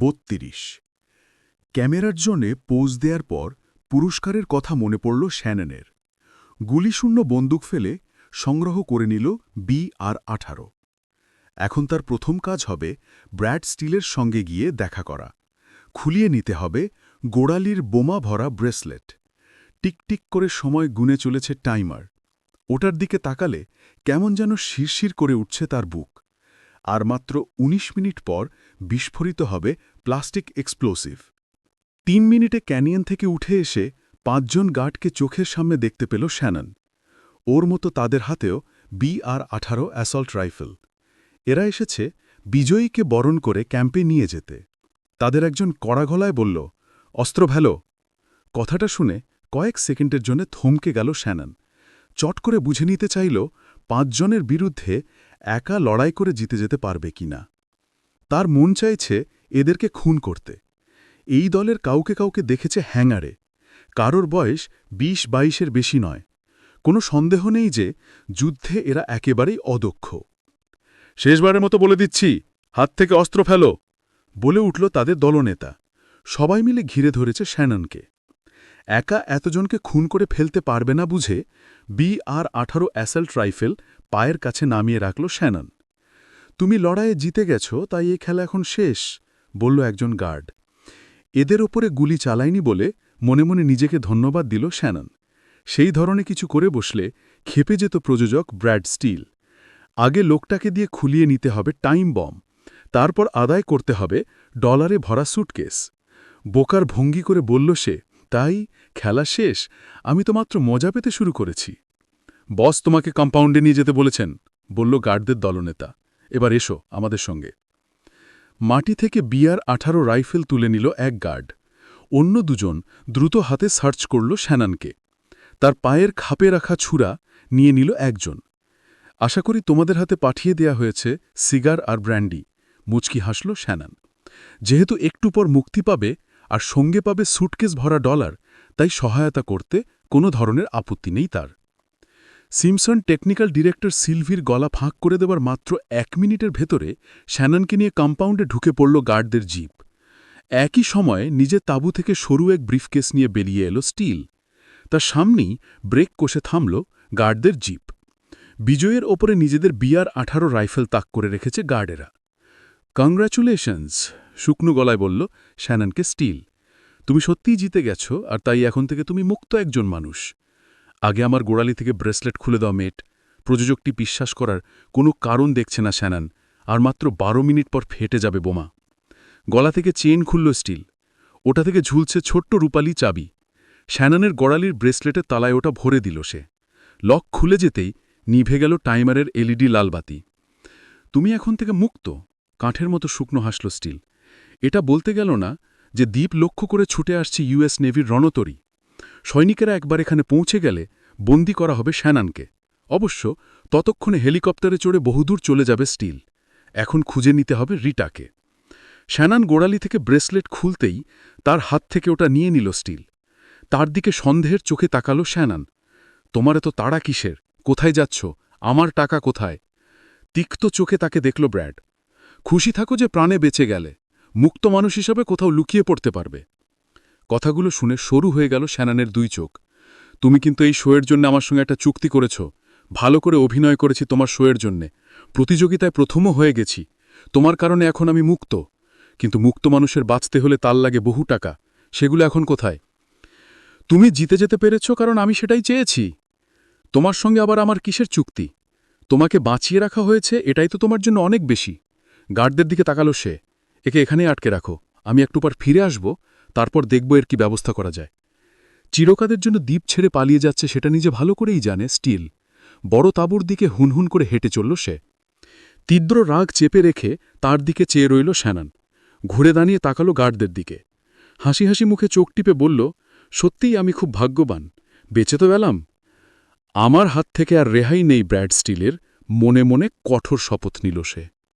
বত্রিশ। ক্যামেরার জন্যে পোজ দেওয়ার পর পুরস্কারের কথা মনে পড়ল শ্যাননের। গুলিশূন্য বন্দুক ফেলে সংগ্রহ করে নিল বি আর আঠারো। এখন তার প্রথম কাজ হবে ব্র্যাড স্টিলের সঙ্গে গিয়ে দেখা করা। খুলিয়ে নিতে হবে গোড়ালির বোমা ভরা ব্রেসলেট। টিকটিক করে সময় গুনে চলেছে টাইমার। ওটার দিকে তাকালে কেমন যেন শিরশির করে উঠছে তার বুক। আর মাত্র ১৯ মিনিট পর বিস্ফোরিত হবে প্লাস্টিক এক্সপ্লোসিভ। তিন মিনিটে ক্যানিয়ন থেকে উঠে এসে পাঁচজন গার্ডকে চোখের সামনে দেখতে পেল শ্যানন। ওর মতো তাদের হাতেও বি আর আঠারো অ্যাসল্ট রাইফেল। এরা এসেছে বিজয়ীকে বরণ করে ক্যাম্পে নিয়ে যেতে। তাদের একজন কড়া গলায় বলল, অস্ত্র ভ্যালো কথাটা শুনে কয়েক সেকেন্ডের জন্য থমকে গেল শ্যানন। চট করে বুঝে নিতে চাইল, পাঁচজনের বিরুদ্ধে একা লড়াই করে জিতে যেতে পারবে কিনা। তার মন চাইছে এদেরকে খুন করতে। এই দলের কাউকে কাউকে দেখেছে হ্যাঙ্গারে কারোর বয়স বিশ বাইশের বেশি নয়। কোনো সন্দেহ নেই যে যুদ্ধে এরা একেবারেই অদক্ষ। শেষবারের মতো বলে দিচ্ছি, হাত থেকে অস্ত্র ফেলো, বলে উঠল তাদের দলনেতা। সবাই মিলে ঘিরে ধরেছে শ্যাননকে। একা এতজনকে খুন করে ফেলতে পারবে না বুঝে বি আর আঠারো অ্যাসাল্ট রাইফেল পায়ের কাছে নামিয়ে রাখল শ্যানন। তুমি লড়াইয়ে জিতে গেছ, তাই এই খেলা এখন শেষ। বলল একজন গার্ড। এদের ওপরে গুলি চালায়নি বলে মনে মনে নিজেকে ধন্যবাদ দিল শ্যানন। সেই ধরনে কিছু করে বসলে খেপে যেত প্রযোজক ব্র্যাড স্টিল। আগে লোকটাকে দিয়ে খুলিয়ে নিতে হবে টাইম বম। তারপর আদায় করতে হবে ডলারে ভরা সুটকেস বোকার ভঙ্গি করে বলল সে, তাই? খেলা শেষ? আমি তো মাত্র মজা পেতে শুরু করেছি। বস তোমাকে কম্পাউন্ডে নিয়ে যেতে বলেছেন, বলল গার্ডদের দলনেতা। এবার এসো আমাদের সঙ্গে। মাটি থেকে বিয়ার আঠারো রাইফেল তুলে নিল এক গার্ড। অন্য দুজন দ্রুত হাতে সার্চ করল শ্যানানকে। তার পায়ের খাপে রাখা ছুরা নিয়ে নিল একজন। আশা করি তোমাদের হাতে পাঠিয়ে দেয়া হয়েছে সিগার আর ব্র্যান্ডি। মুচকি হাসল শ্যানান। যেহেতু একটু পর মুক্তি পাবে আর সঙ্গে পাবে সুটকেস ভরা ডলার, তাই সহায়তা করতে কোনো ধরনের আপত্তি নেই তার। সিমসন টেকনিক্যাল ডিরেক্টর সিলভির গলা ফাঁক করে দেবার মাত্র এক মিনিটের ভেতরে শ্যাননকে নিয়ে কম্পাউন্ডে ঢুকে পড়ল গার্ডদের জিপ। একই সময়ে নিজের তাঁবু থেকে সরু এক ব্রিফকেস নিয়ে বেরিয়ে এলো স্টিল। তার সামনেই ব্রেক কষে থামল গার্ডদের জিপ। বিজয়ের ওপরে নিজেদের বিয়ার আঠারো রাইফেল তাক করে রেখেছে গার্ডেরা। কংগ্র্যাচুলেশনস শুকনো গলায় বলল শ্যাননকে স্টিল। তুমি সত্যিই জিতে গেছ, আর তাই এখন থেকে তুমি মুক্ত একজন মানুষ। আগে আমার গোড়ালি থেকে ব্রেসলেট খুলে দাও, মেট। প্রযোজকটি বিশ্বাস করার কোনো কারণ দেখছে না শ্যানান, আর মাত্র বারো মিনিট পর ফেটে যাবে বোমা। গলা থেকে চেন খুলল স্টিল। ওটা থেকে ঝুলছে ছোট্ট রূপালি চাবি। শ্যানানের গড়ালির ব্রেসলেটের তালায় ওটা ভরে দিল সে। লক খুলে যেতেই নিভে গেল টাইমারের এলইডি লালবাতি তুমি এখন থেকে মুক্ত, কাঠের মতো শুকনো হাসল স্টিল। এটা বলতে গেল না যে দ্বীপ লক্ষ্য করে ছুটে আসছে ইউএস নেভির রণতরী। সৈনিকেরা একবার এখানে পৌঁছে গেলে বন্দি করা হবে শ্যানানকে। অবশ্য ততক্ষণে হেলিকপ্টারে চড়ে বহুদূর চলে যাবে স্টিল। এখন খুঁজে নিতে হবে রিটাকে। শ্যানান গোড়ালি থেকে ব্রেসলেট খুলতেই তার হাত থেকে ওটা নিয়ে নিল স্টিল। তার দিকে সন্দেহের চোখে তাকালো শ্যানান। তোমার এত তাড়া কিসের? কোথায় যাচ্ছ? আমার টাকা কোথায়? তিক্ত চোখে তাকে দেখল ব্র্যাড। খুশি থাকো যে প্রাণে বেঁচে গেলে। মুক্ত মানুষ হিসাবে কোথাও লুকিয়ে পড়তে পারবে। কথাগুলো শুনে সরু হয়ে গেল শ্যানানের দুই চোখ। তুমি কিন্তু এই শোয়ের জন্য আমার সঙ্গে একটা চুক্তি করেছ। ভালো করে অভিনয় করেছি তোমার শোয়ের জন্যে। প্রতিযোগিতায় প্রথমও হয়ে গেছি। তোমার কারণে এখন আমি মুক্ত। কিন্তু মুক্ত মানুষের বাঁচতে হলে তাল লাগে বহু টাকা। সেগুলো এখন কোথায়? তুমি জিতে যেতে পেরেছ কারণ আমি সেটাই চেয়েছি। তোমার সঙ্গে আবার আমার কিসের চুক্তি? তোমাকে বাঁচিয়ে রাখা হয়েছে, এটাই তো তোমার জন্য অনেক বেশি। গার্ডদের দিকে তাকালো সে। একে এখানেই আটকে রাখো। আমি একটু পর ফিরে আসব। তারপর দেখব এর কি ব্যবস্থা করা যায়। চিরকাদের জন্য দ্বীপ ছেড়ে পালিয়ে যাচ্ছে সেটা নিজে ভালো করেই জানে স্টিল। বড় তাঁবুর দিকে হুনহুন করে হেঁটে চলল সে। তীব্র রাগ চেপে রেখে তার দিকে চেয়ে রইল শ্যানান। ঘুরে দাঁড়িয়ে তাকালো গার্ডদের দিকে। হাসি হাসি মুখে চোখ টিপে বলল, সত্যিই আমি খুব ভাগ্যবান। বেঁচে তো গেলাম। আমার হাত থেকে আর রেহাই নেই ব্র্যাড স্টিলের। মনে মনে কঠোর শপথ নিল সে।